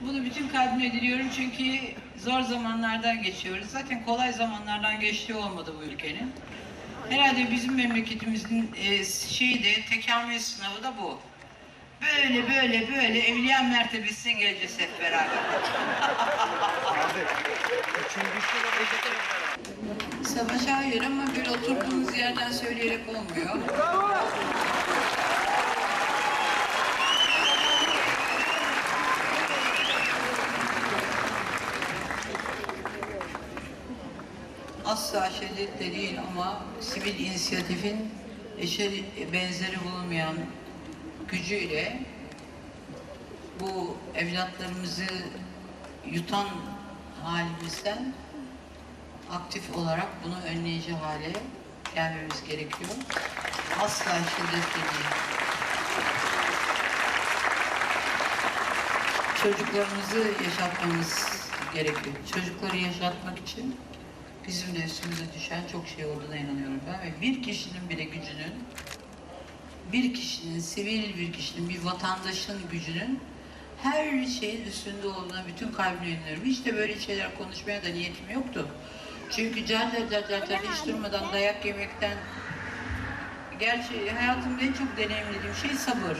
Bunu bütün kalbimle diliyorum çünkü zor zamanlardan geçiyoruz. Zaten kolay zamanlardan geçtiği olmadı bu ülkenin. Herhalde bizim memleketimizin e, şeyi de tekamül sınavı da bu. Böyle böyle böyle evliya mertebesine geleceğiz hep beraber. Savaş hayır ama bir oturduğumuz yerden söyleyerek olmuyor. Asla şiddetle değil ama sivil inisiyatifin eşe benzeri bulunmayan gücüyle bu evlatlarımızı yutan halimizden aktif olarak bunu önleyici hale gelmemiz gerekiyor. Asla şiddetle değil. Çocuklarımızı yaşatmamız gerekiyor. Çocukları yaşatmak için bizim de üstümüze düşen çok şey olduğuna inanıyorum ben ve bir kişinin bile gücünün bir kişinin, sivil bir kişinin, bir vatandaşın gücünün her şeyin üstünde olduğuna bütün kalbimle inanıyorum. Hiç de böyle şeyler konuşmaya da niyetim yoktu. Çünkü car car car car car hiç durmadan dayak yemekten Gerçi hayatımda en çok deneyimlediğim şey sabır.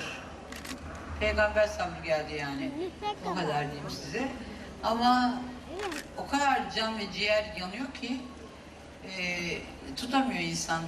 Peygamber sabrı geldi yani. O kadar diyeyim size. Ama o kadar can ve ciğer yanıyor ki e, tutamıyor insan